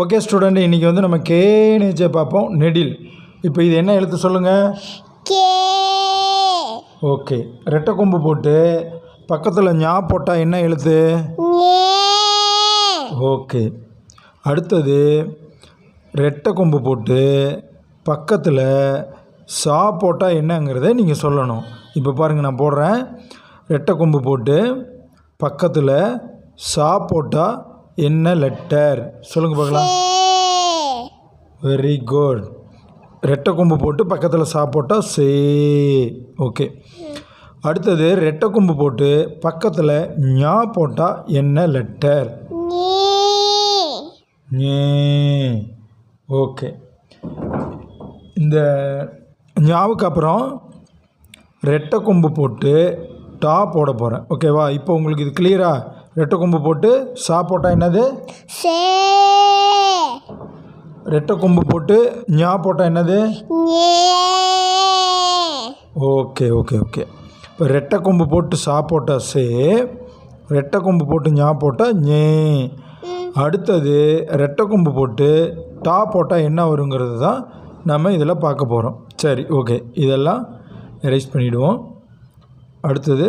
Okay student இன்றைக்கி வந்து நம்ம கேனேஜை பார்ப்போம். நெடில். இப்போ இது என்ன எழுத்து சொல்லுங்கள் கே. ஓகே. ரெட்டை கொம்பு போட்டு பக்கத்தில் ஞா போட்டால் என்ன எழுத்து? ஓகே. அடுத்தது ரெட்டை கொம்பு போட்டு பக்கத்தில் சா போட்டால் என்னங்கிறத நீங்கள் சொல்லணும். இப்போ பாருங்கள் நான் போடுறேன். ரெட்டை கொம்பு போட்டு பக்கத்தில் சா போட்டால் என்ன லெட்டர் சொல்லுங்கள் பார்க்கலாம். வெரி குட் ரெட்டை கொம்பு போட்டு பக்கத்தில் சா போட்டால் சே. ஓகே அடுத்தது ரெட்டை கொம்பு போட்டு பக்கத்தில் ஞா போட்டால் என்ன லெட்டர் ஓகே இந்த ஞாவுக்கு அப்புறம் ரெட்டை கொம்பு போட்டு டா போட போகிறேன் ஓகேவா இப்போ உங்களுக்கு இது கிளியரா ரெட்டை கொம்பு போட்டு சா போட்டால் என்னது? சே. ரெட்டை கொம்பு போட்டு ஞா போட்டால் என்னது? Okay okay okay. இப்போ ரெட்டை கொம்பு போட்டு சா போட்டால் சே ரெட்டை கொம்பு போட்டு ஞா போட்டால் ஞே. அடுத்தது ரெட்டை கொம்பு போட்டு டா போட்டால் என்ன வருங்கிறது தான் நம்ம இதில் பார்க்க போகிறோம். சரி ஓகே. இதெல்லாம் எரேஸ் பண்ணிவிடுவோம் அடுத்தது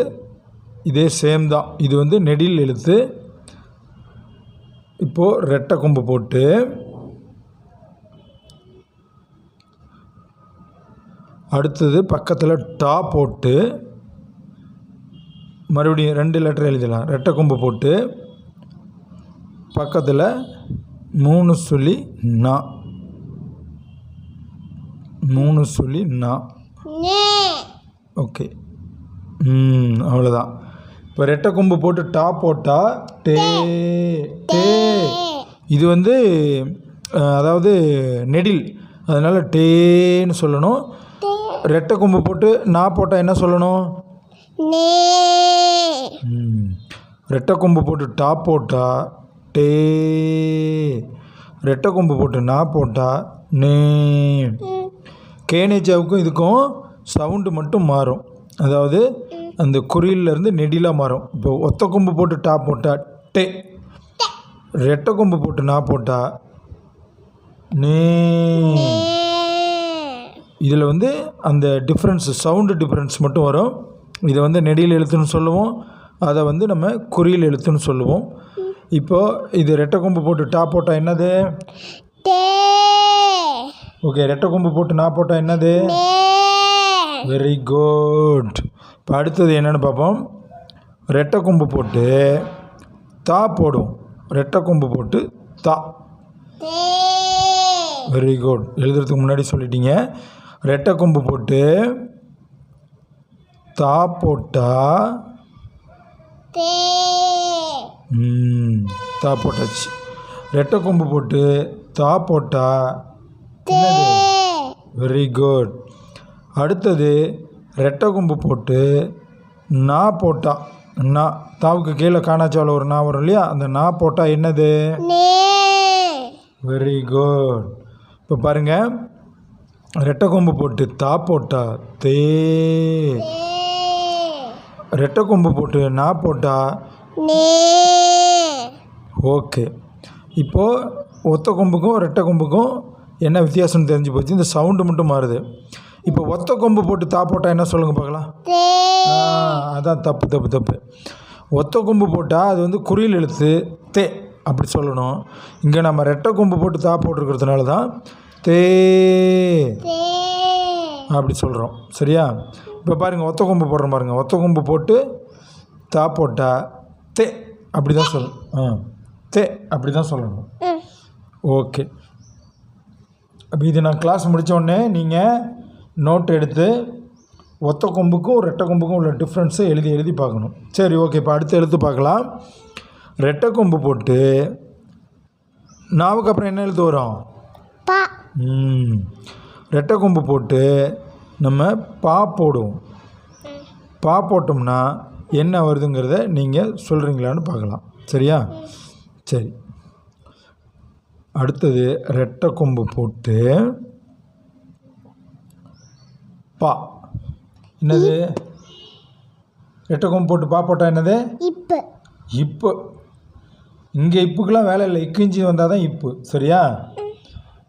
இதே சேம் தான். இது வந்து நெடில் எழுத்து இப்போது ரெட்டை கொம்பு போட்டு அடுத்தது பக்கத்தில் டா போட்டு மறுபடியும் ரெண்டு லெட்டர் எழுதலாம். ரெட்டை கொம்பு போட்டு பக்கத்தில் மூணு சொல்லி நா. மூணு சொல்லி நா. ஓகே. ம் அவ்வளோதான் இப்போ ரெட்டை கொம்பு போட்டு டா போட்டால் டே டே இது வந்து அதாவது நெடில். அதனால் டேன்னு சொல்லணும். ரெட்டை கொம்பு போட்டு நா போட்டால் என்ன சொல்லணும். ரெட்டை கொம்பு போட்டு டா போட்டா டே. ரெட்டை கொம்பு போட்டு நா போட்டா நே. கேனேஜாவுக்கும் இதுக்கும் சவுண்டு மட்டும் மாறும். அதாவது அந்த குறியிலேருந்து நெடிலாக மாறும். இப்போ ஒத்த கொம்பு போட்டு டா போட்டா டே. ரெட்டை கொம்பு போட்டு நா போட்டா நே. இதில் வந்து அந்த டிஃப்ரென்ஸ் சவுண்டு டிஃப்ரென்ஸ் மட்டும் வரும். இதை வந்து நெடியில் எழுத்துன்னு சொல்லுவோம். அதை வந்து நம்ம குறியில் எழுத்துன்னு சொல்லுவோம். இப்போது இது ரெட்டை கொம்பு போட்டு டா போட்டால் என்னது? ஓகே ரெட்டை கொம்பு போட்டு நான் போட்டால் என்னது? நே. வெரி குட் இப்போ அடுத்தது என்னென்னு பார்ப்போம். ரெட்டை கொம்பு போட்டு தா போடும் ரெட்டை கொம்பு போட்டு தா. வெரி குட் எழுதுறதுக்கு முன்னாடி சொல்லிட்டீங்க. ரெட்டை கொம்பு போட்டு தா போட்டா தா. போட்டாச்சு. ரெட்டை கொம்பு போட்டு தா போட்டா வெரி குட் அடுத்தது ரெட்டை கொம்பு போட்டு நா போட்டா நா தாவுக்கு கீழே காணாச்சாவில் ஒரு நா வரும் இல்லையா? அந்த நா போட்டால் என்னது? வெரி குட் இப்போ பாருங்கள் ரெட்டை கொம்பு போட்டு தா போட்டா தே. ரெட்டை கொம்பு போட்டு நா போட்டா ஓகே. இப்போது ஒத்த கொம்புக்கும் ரெட்டை கொம்புக்கும் என்ன வித்தியாசம்னு தெரிஞ்சு போச்சு. இந்த சவுண்டு மட்டும் மாறுது. இப்போ ஒத்த கொம்பு போட்டு தா போட்டால் என்ன சொல்லுங்கள் பார்க்கலாம்? அதான் தப்பு தப்பு தப்பு. ஒத்த கொம்பு போட்டால் அது வந்து குறியில் எழுத்து தே அப்படி சொல்லணும். இங்கே நம்ம ரெட்டை கொம்பு போட்டு தா போட்டிருக்கிறதுனால தான் தே. அப்படி சொல்கிறோம் சரியா? இப்போ பாருங்கள் ஒத்த கொம்பு போடுறோம் பாருங்கள் ஒத்த கொம்பு போட்டு தா போட்டா தே அப்படி தான் சொல்லணும் ஆ தே அப்படி தான் சொல்லணும். ஓகே. அப்போ இது நான் கிளாஸ் முடிச்ச உடனே நீங்கள் நோட் எடுத்து ஒத்த கொம்புக்கும் ரெட்டை கொம்புக்கும் உள்ள டிஃப்ரென்ஸை எழுதி எழுதி பார்க்கணும். சரி ஓகே இப்போ அடுத்து எழுத்து பார்க்கலாம். ரெட்டை கொம்பு போட்டு நாவுக்கு அப்புறம் என்ன எழுத்து வரும்? ரெட்டை கொம்பு போட்டு நம்ம பா போடுவோம். பா போட்டோம்னா என்ன வருதுங்கிறத நீங்கள் சொல்கிறீங்களான்னு பார்க்கலாம். சரியா? சரி. அடுத்தது ரெட்டை கொம்பு போட்டு பா. என்னது? ரெட்டை கொம்பு போட்டு பா போட்டால் என்னது? இப்ப. இப்போ. இங்கே இப்புக்கெல்லாம் வேலை இல்லை. இக்குஞ்சி வந்தால் தான் இப்பு. சரியா?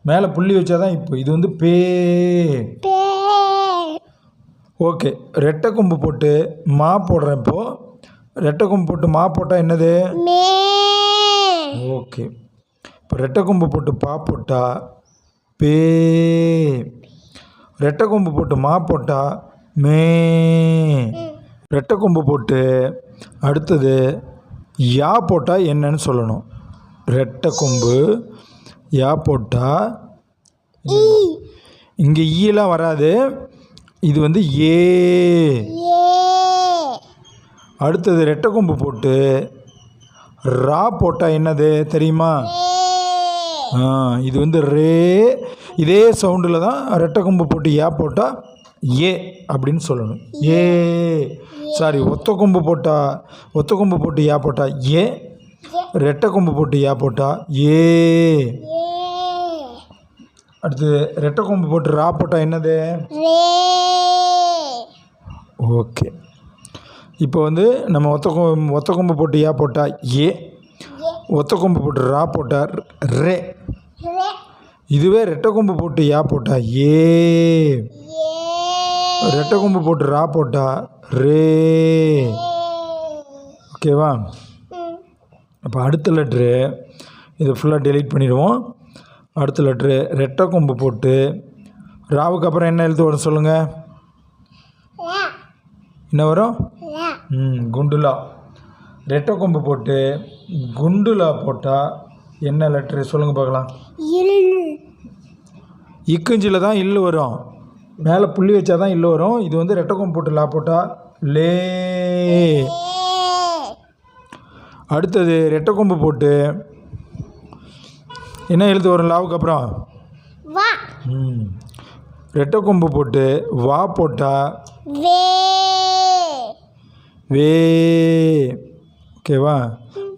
மேலே புள்ளி வச்சா தான் இப்பு. இது வந்து பே. ஓகே. ரெட்டை கொம்பு போட்டு மா போடுறேன் இப்போது ரெட்டை கொம்பு போட்டு மா போட்டால் என்னது? ஓகே. இப்போ ரெட்டை கொம்பு போட்டு பா போட்டா பே. ரெட்டை கொம்பு போட்டு மா போட்டா மே. ரெட்டை கொம்பு போட்டு அடுத்தது யா போட்டால் என்னன்னு சொல்லணும். ரெட்டை கொம்பு யா போட்டால் இங்கே ஈலாம் வராது. இது வந்து ஏ. அடுத்தது ரெட்டை கொம்பு போட்டு ரா போட்டால் என்னது தெரியுமா? இது வந்து ரே. இதே சவுண்டில் தான் ரெட்டை கொம்பு போட்டு ஏ போட்டால் ஏ அப்படின்னு சொல்லணும். ஏ. சாரி ஒத்த கொம்பு போட்டால் ஒத்த கொம்பு போட்டு ஏ போட்டால் ஏ ரெட்டை கொம்பு போட்டு ஏ. போட்டால் ஏ. அடுத்து ரெட்டை கொம்பு போட்டு ரா போட்டால் என்னது? ஓகே. இப்போ வந்து நம்ம ஒத்த கொம்பு ஒத்த கொம்பு போட்டு ஏ போட்டால் ஏ ஒத்த கொம்பு போட்டு ரா. போட்டால் ரே. இதுவே ரெட்டை கொம்பு போட்டு ஏ போட்டால் ஏ. ரெட்டை கொம்பு போட்டு ரா போட்டால் ரே. ஓகேவா? அப்போ அடுத்த லெட்ரு இதை ஃபுல்லாக டெலீட் பண்ணிடுவோம். அடுத்த லெட்ரு ரெட்டை கொம்பு போட்டு ராவுக்கு அப்புறம் என்ன எழுத்து வரும் சொல்லுங்கள் என்ன வரும்? ம் குண்டுலா. ரெட்டை கொம்பு போட்டு குண்டுலா போட்டால் என்ன லெட்ரு? சொல்லுங்கள் பார்க்கலாம். இக்குஞ்சில் தான் இல்லு வரும். மேலே புள்ளி வச்சா தான் இல்லு வரும். இது வந்து ரெட்டை கொம்பு போட்டு லா போட்டால் லே. அடுத்தது ரெட்டை கொம்பு போட்டு என்ன எழுத்து வரும் லாவுக்கு அப்புறம்? ரெட்டை கொம்பு போட்டு வா போட்டால் வே. ஓகேவா?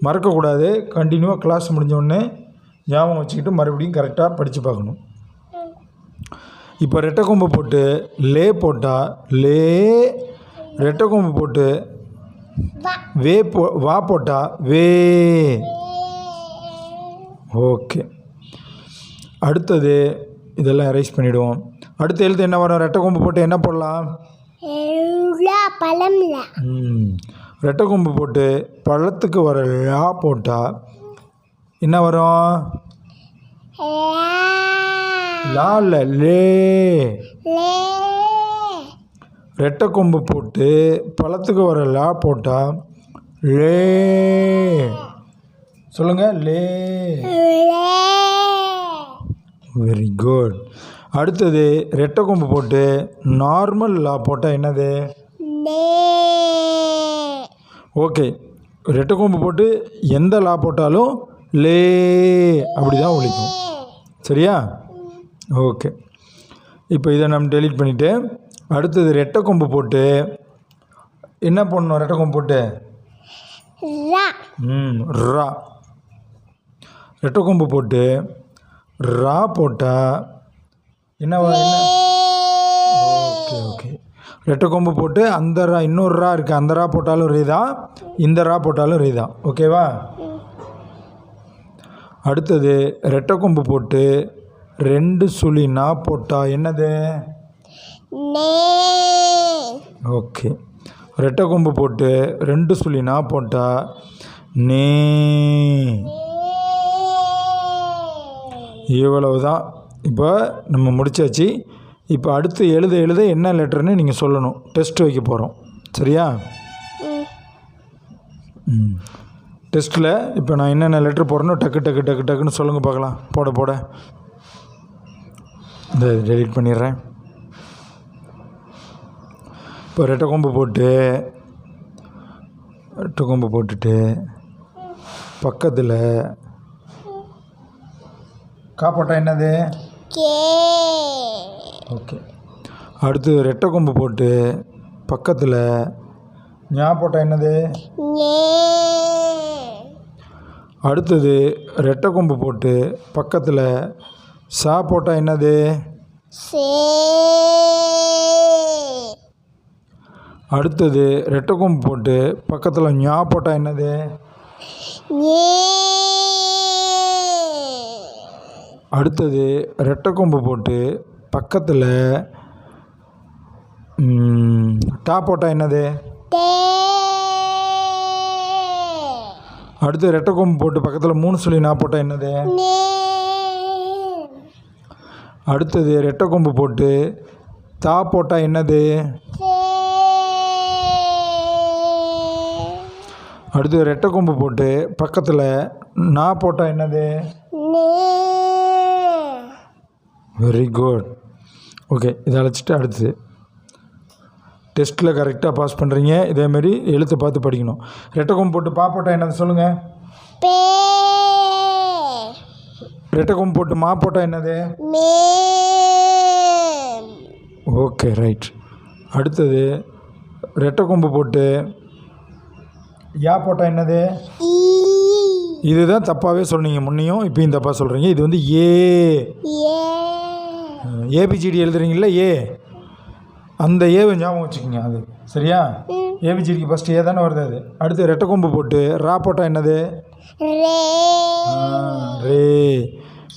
மறக்கக்கூடாது. கண்டினியூவாக கிளாஸ் முடிஞ்ச உடனே ஞாபகம் வச்சுக்கிட்டு மறுபடியும் கரெக்டாக படித்து பார்க்கணும். இப்போ ரெட்டை கொம்பு போட்டு லே போட்டால் லே ரெட்டை கொம்பு போட்டு வா. போ வா போட்டால் வே. ஓகே. அடுத்தது இதெல்லாம் எரேஸ் பண்ணிவிடுவோம் அடுத்த எழுத்து என்ன வரும்? ரெட்டை கொம்பு போட்டு என்ன போடலாம்? ரெட்டை கொம்பு போட்டு பழத்துக்கு வர லா போட்டால் என்ன வரும்? லா லா ரெட்டை கொம்பு போட்டு பழத்துக்கு வர லா போட்டால் லே. சொல்லுங்கள் லே. வெரி குட் அடுத்தது ரெட்டை கொம்பு போட்டு நார்மல் லா போட்டால் என்னது? ஓகே. ரெட்டை கொம்பு போட்டு எந்த லா போட்டாலும் லே. அப்படி தான் ஒழிக்கும். சரியா? ஓகே. இப்போ இதை நம்ம டெலீட் பண்ணிவிட்டு அடுத்தது ரெட்டை கொம்பு போட்டு என்ன பண்ணணும் ரெட்டை கொம்பு போட்டு? ம் ரா. ரெட்டை கொம்பு போட்டு ரா போட்டால் என்ன ஓகே ஓகே. ரெட்டை கொம்பு போட்டு அந்த ரா இன்னொரு ரா இருக்குது அந்த ரா போட்டாலும் ரே தான் இந்த ரா போட்டாலும் ரே தான் ஓகேவா அடுத்தது ரெட்டை கொம்பு போட்டு ரெண்டு சுழி நா போட்டால் என்னது? ஓகே. ரெட்டை கொம்பு போட்டு ரெண்டு சுழி நா போட்டால் நே. இவ்வளவு தான் இப்போ நம்ம முடிச்சாச்சு. இப்போ அடுத்து எழுத எழுத என்ன லெட்டர்னு நீங்கள் சொல்லணும். டெஸ்ட் வைக்க போகிறோம் சரியா? ம். டெஸ்ட்டில் இப்போ நான் என்னென்ன லெட்டர் போடுறேனோ டக்கு டக்கு டக்கு டக்குன்னு சொல்லுங்கள் பார்க்கலாம். போட போட. இந்த டெலீட் பண்ணிடுறேன். இப்போ ரெட்டை கொம்பு போட்டு ரெட்டை கொம்பு போட்டுட்டு பக்கத்தில் கா போட்டால் என்னது ஓகே. அடுத்து ரெட்டை கொம்பு போட்டு பக்கத்தில் ஞா போட்டால் என்னது அடுத்தது ரெட்டை கொம்பு போட்டு பக்கத்தில் சா போட்டால் என்னது அடுத்தது ரெட்டை கொம்பு போட்டு பக்கத்தில் ஞா போட்டால் என்னது? அடுத்தது ரெட்டை கொம்பு போட்டு பக்கத்தில் டா போட்டால் என்னது? அடுத்து ரெட்டை கொம்பு போட்டு பக்கத்தில் மூணு சொல்லி நான் போட்டால் என்னது? அடுத்தது ரெட்டை கொம்பு போட்டு தா போட்டால் என்னது? அடுத்து ரெட்டை கொம்பு போட்டு பக்கத்தில் நா போட்டால் என்னது? வெரி குட் ஓகே இதை அழைச்சிட்டு அடுத்தது. டெஸ்ட்டில் கரெக்டாக பாஸ் பண்ணுறீங்க இதேமாரி எழுத்து பார்த்து படிக்கணும். ரெட்டை கொம்பு போட்டு பா போட்டால் என்னது சொல்லுங்கள் ரெட்டை கொம்பு போட்டு மா போட்டால் என்னது? மே. Okay right. அடுத்தது ரெட்டை கொம்பு போட்டு யா போட்டால் என்னது? இதுதான் தப்பாகவே சொன்னீங்க முன்னையும் இப்பயும் தப்பாக சொல்கிறீங்க இது வந்து ஏ. ஏபிஜிடி எழுதுறீங்களா ஏ. அந்த ஏவை ஞாபகம் வச்சுக்கோங்க அது. சரியா. ஏபிஜிடிக்கு ஃபஸ்ட்டு ஏ தானே வருது அது. அடுத்து ரெட்டை கொம்பு போட்டு ரா போட்டால் என்னது? ரே.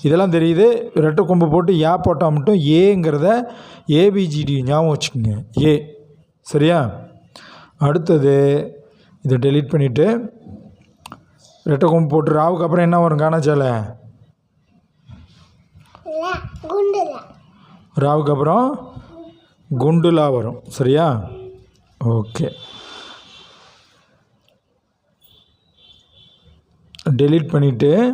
இதெல்லாம் தெரியுது. ரெட்டை கொம்பு போட்டு யா போட்டால் மட்டும் ஏங்கிறத ஏபிஜிடி ஞாபகம் வச்சுக்கோங்க. ஏ சரியா? அடுத்தது இதை டெலீட் பண்ணிவிட்டு ரெட்டை கொம்பு போட்டு ராவுக்கு அப்புறம் என்ன வரும் காணாச்சால ராவுக்கு அப்புறம் குண்டுலா வரும். சரியா? ஓகே. டெலீட் பண்ணிவிட்டு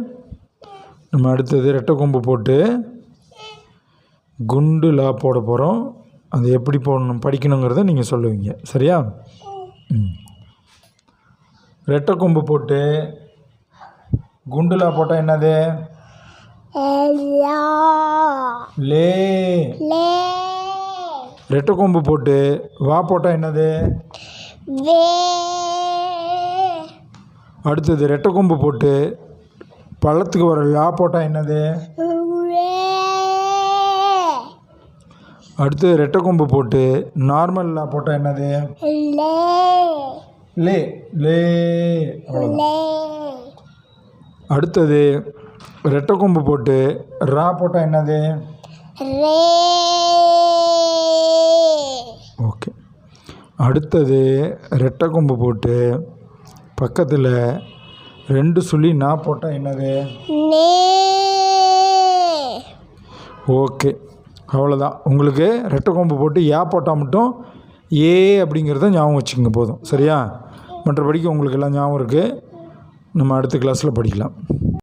நம்ம அடுத்தது ரெட்டை கொம்பு போட்டு குண்டுலா போட போகிறோம் அது எப்படி போடணும் படிக்கணுங்கிறத நீங்கள் சொல்லுவீங்க. சரியா? ம். ரெட்டை கொம்பு போட்டு குண்டுலா போட்டால் என்னது? லா. லே. லே ரெட்டை கொம்பு போட்டு வா போட்டால் என்னது? அடுத்தது ரெட்டை கொம்பு போட்டு பள்ளத்துக்கு வர லா போட்டால் என்னது ரே அடுத்தது ரெட்டை கொம்பு போட்டு நார்மல் லா போட்டால் என்னது? லே. லே. அடுத்தது ரெட்டை கொம்பு போட்டு ரா போட்டால் என்னது? ஓகே. அடுத்தது ரெட்டை கொம்பு போட்டு பக்கத்தில் ரெண்டு சுழி நா போட்டால் என்னது? ஓகே. அவ்வளோதான் உங்களுக்கு ரெட்டை கொம்பு போட்டு ஏ போட்டால் மட்டும் ஏ அப்படிங்கிறத ஞாபகம் வச்சுக்கோங்க போதும். சரியா? மற்றபடிக்கு உங்களுக்கு எல்லாம் ஞாபகம் இருக்குது நம்ம அடுத்த கிளாஸில் படிக்கலாம்.